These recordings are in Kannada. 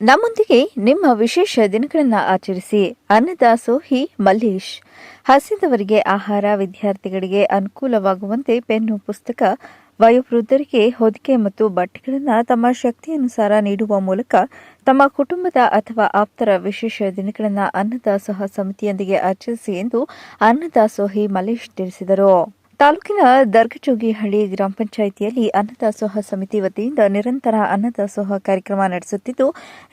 ನಮ್ಮೊಂದಿಗೆ ನಿಮ್ಮ ವಿಶೇಷ ದಿನಗಳನ್ನು ಆಚರಿಸಿ ಅನ್ನದಾಸೋಹಿ ಮಲ್ಲೇಶ್. ಹಸಿದವರಿಗೆ ಆಹಾರ, ವಿದ್ಯಾರ್ಥಿಗಳಿಗೆ ಅನುಕೂಲವಾಗುವಂತೆ ಪೆನ್ನು, ಪುಸ್ತಕ, ವಯೋವೃದ್ಧರಿಗೆ ಹೊದಿಕೆ ಮತ್ತು ಬಟ್ಟೆಗಳನ್ನು ತಮ್ಮ ಶಕ್ತಿಯನುಸಾರ ನೀಡುವ ಮೂಲಕ ತಮ್ಮ ಕುಟುಂಬದ ಅಥವಾ ಆಪ್ತರ ವಿಶೇಷ ದಿನಗಳನ್ನು ಅನ್ನದಾಸೋಹ ಸಮಿತಿಯೊಂದಿಗೆ ಆಚರಿಸಿ ಎಂದು ಅನ್ನದಾಸೋಹಿ ಮಲ್ಲೇಶ್ ತಿಳಿಸಿದರು. ತಾಲೂಕಿನ ದರ್ಗಜೋಗಿಹಳ್ಳಿ ಗ್ರಾಮ ಪಂಚಾಯಿತಿಯಲ್ಲಿ ಅನ್ನದಾಸೋಹ ಸಮಿತಿ ವತಿಯಿಂದ ನಿರಂತರ ಅನ್ನದಾಸೋಹ ಕಾರ್ಯಕ್ರಮ ನಡೆಸುತ್ತಿದ್ದು,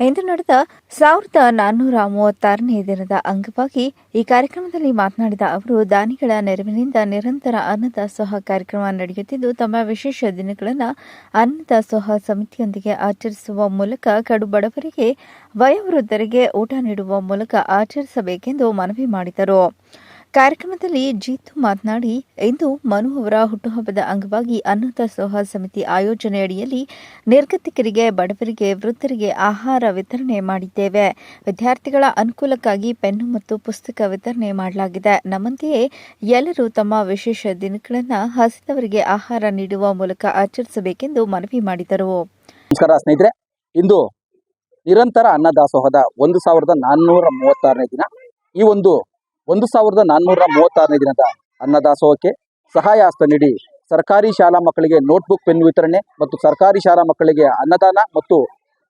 ಇಂದು ನಡೆದ ಸಾವಿರದ ನಾನ್ನೂರ ಮೂವತ್ತಾರನೇ ದಿನದ ಅಂಗವಾಗಿ ಈ ಕಾರ್ಯಕ್ರಮದಲ್ಲಿ ಮಾತನಾಡಿದ ಅವರು, ದಾನಿಗಳ ನೆರವಿನಿಂದ ನಿರಂತರ ಅನ್ನದಾಸೋಹ ಕಾರ್ಯಕ್ರಮ ನಡೆಯುತ್ತಿದ್ದು, ತಮ್ಮ ವಿಶೇಷ ದಿನಗಳನ್ನು ಅನ್ನದಾಸೋಹ ಸಮಿತಿಯೊಂದಿಗೆ ಆಚರಿಸುವ ಮೂಲಕ ಕಡು ಬಡವರಿಗೆ, ವಯೋವೃದ್ಧರಿಗೆ ಊಟ ನೀಡುವ ಮೂಲಕ ಆಚರಿಸಬೇಕೆಂದು ಮನವಿ ಮಾಡಿದರು. ಕಾರ್ಯಕ್ರಮದಲ್ಲಿ ಜೀತು ಮಾತನಾಡಿ, ಇಂದು ಮನು ಅವರ ಹುಟ್ಟುಹಬ್ಬದ ಅಂಗವಾಗಿ ಅನ್ನದಾಸೋಹ ಸಮಿತಿ ಆಯೋಜನೆಯಡಿಯಲ್ಲಿ ನಿರ್ಗತಿಕರಿಗೆ, ಬಡವರಿಗೆ, ವೃದ್ಧರಿಗೆ ಆಹಾರ ವಿತರಣೆ ಮಾಡಿದ್ದೇವೆ. ವಿದ್ಯಾರ್ಥಿಗಳ ಅನುಕೂಲಕ್ಕಾಗಿ ಪೆನ್ನು ಮತ್ತು ಪುಸ್ತಕ ವಿತರಣೆ ಮಾಡಲಾಗಿದೆ. ನಮ್ಮಂತೆಯೇ ಎಲ್ಲರೂ ತಮ್ಮ ವಿಶೇಷ ದಿನಗಳನ್ನು ಹಸಿದವರಿಗೆ ಆಹಾರ ನೀಡುವ ಮೂಲಕ ಆಚರಿಸಬೇಕೆಂದು ಮನವಿ ಮಾಡಿದರು. ಸ್ನೇಹಿತರೆ. ಇಂದು ನಿರಂತರ ಅನ್ನದಾಸೋಹದ ಒಂದು ಸಾವಿರದ ನಾನ್ನೂರ ಮೂವತ್ತಾರನೇ ದಿನ. ಈ ಒಂದು ಒಂದು ಸಾವಿರದ ನಾನ್ನೂರ ಮೂವತ್ತಾರನೇ ದಿನದ ಅನ್ನದಾಸೋಹಕ್ಕೆ ಸಹಾಯ ಹಸ್ತ ನೀಡಿ ಸರ್ಕಾರಿ ಶಾಲಾ ಮಕ್ಕಳಿಗೆ ನೋಟ್ಬುಕ್, ಪೆನ್ ವಿತರಣೆ ಮತ್ತು ಸರ್ಕಾರಿ ಶಾಲಾ ಮಕ್ಕಳಿಗೆ ಅನ್ನದಾನ ಮತ್ತು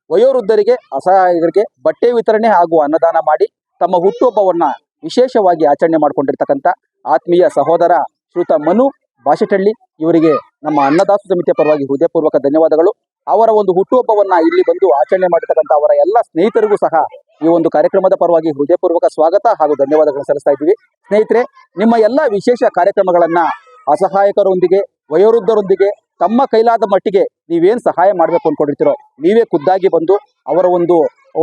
ವಯೋವೃದ್ಧರಿಗೆ, ಅಸಹಾಯಕರಿಗೆ ಬಟ್ಟೆ ವಿತರಣೆ ಹಾಗೂ ಅನ್ನದಾನ ಮಾಡಿ ತಮ್ಮ ಹುಟ್ಟುಹಬ್ಬವನ್ನ ವಿಶೇಷವಾಗಿ ಆಚರಣೆ ಮಾಡಿಕೊಂಡಿರ್ತಕ್ಕಂಥ ಆತ್ಮೀಯ ಸಹೋದರ ಶ್ರುತ ಮನು ಬಾಶೆಟಳ್ಳಿ ಇವರಿಗೆ ನಮ್ಮ ಅನ್ನದಾಸ ಸಮಿತಿಯ ಪರವಾಗಿ ಹೃದಯಪೂರ್ವಕ ಧನ್ಯವಾದಗಳು. ಅವರ ಒಂದು ಹುಟ್ಟುಹಬ್ಬವನ್ನ ಇಲ್ಲಿ ಬಂದು ಆಚರಣೆ ಮಾಡಿರ್ತಕ್ಕಂಥ ಅವರ ಎಲ್ಲ ಸ್ನೇಹಿತರಿಗೂ ಸಹ ಈ ಒಂದು ಕಾರ್ಯಕ್ರಮದ ಪರವಾಗಿ ಹೃದಯಪೂರ್ವಕ ಸ್ವಾಗತ ಹಾಗೂ ಧನ್ಯವಾದಗಳನ್ನು ಸಲ್ಲಿಸ್ತಾ ಇದ್ದೀವಿ. ಸ್ನೇಹಿತರೆ, ನಿಮ್ಮ ಎಲ್ಲ ವಿಶೇಷ ಕಾರ್ಯಕ್ರಮಗಳನ್ನ ಅಸಹಾಯಕರೊಂದಿಗೆ, ವಯೋವೃದ್ಧರೊಂದಿಗೆ, ತಮ್ಮ ಕೈಲಾದ ಮಟ್ಟಿಗೆ ನೀವೇನು ಸಹಾಯ ಮಾಡಬೇಕು ಅನ್ಕೊಂಡಿರ್ತೀರೋ, ನೀವೇ ಖುದ್ದಾಗಿ ಬಂದು ಅವರ ಒಂದು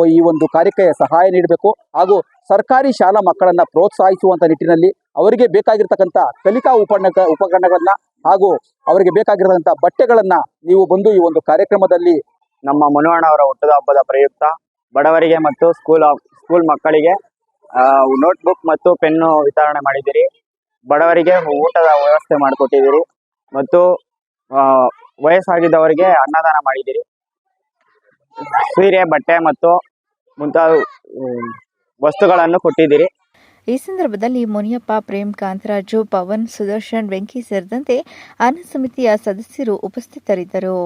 ಈ ಒಂದು ಕಾರ್ಯಕ್ಕೆ ಸಹಾಯ ನೀಡಬೇಕು ಹಾಗೂ ಸರ್ಕಾರಿ ಶಾಲಾ ಮಕ್ಕಳನ್ನ ಪ್ರೋತ್ಸಾಹಿಸುವಂತ ನಿಟ್ಟಿನಲ್ಲಿ ಅವರಿಗೆ ಬೇಕಾಗಿರ್ತಕ್ಕಂಥ ಕಲಿಕಾ ಉಪಕರಣ, ಉಪಕರಣಗಳನ್ನ ಹಾಗೂ ಅವರಿಗೆ ಬೇಕಾಗಿರತಕ್ಕಂಥ ಬಟ್ಟೆಗಳನ್ನ ನೀವು ಬಂದು ಈ ಒಂದು ಕಾರ್ಯಕ್ರಮದಲ್ಲಿ ನಮ್ಮ ಮನುವಣ್ಣ ಅವರ ಹುಟ್ಟದ ಹಬ್ಬದ ಪ್ರಯುಕ್ತ ಬಡವರಿಗೆ ಮತ್ತು ಸ್ಕೂಲ್ ಸ್ಕೂಲ್ ಮಕ್ಕಳಿಗೆ ನೋಟ್ಬುಕ್ ಮತ್ತು ಪೆನ್ನು ವಿತರಣೆ ಮಾಡಿದ್ದೀರಿ. ಬಡವರಿಗೆ ಊಟದ ವ್ಯವಸ್ಥೆ ಮಾಡಿಕೊಟ್ಟಿದ್ದೀರಿ ಮತ್ತು ವಯಸ್ಸಾಗಿದ್ದವರಿಗೆ ಅನ್ನದಾನ ಮಾಡಿದ್ದೀರಿ. ಸೀರೆ, ಬಟ್ಟೆ ಮತ್ತು ಮುಂತಾದ ವಸ್ತುಗಳನ್ನು ಕೊಟ್ಟಿದ್ದೀರಿ. ಈ ಸಂದರ್ಭದಲ್ಲಿ ಮುನಿಯಪ್ಪ ಪ್ರೇಮ್ ಕಾಂತರಾಜು ಪವನ್, ಸುದರ್ಶನ್, ವೆಂಕಿ ಸೇರಿದಂತೆ ಅನ್ನ ಸಮಿತಿಯ ಸದಸ್ಯರು ಉಪಸ್ಥಿತರಿದ್ದರು.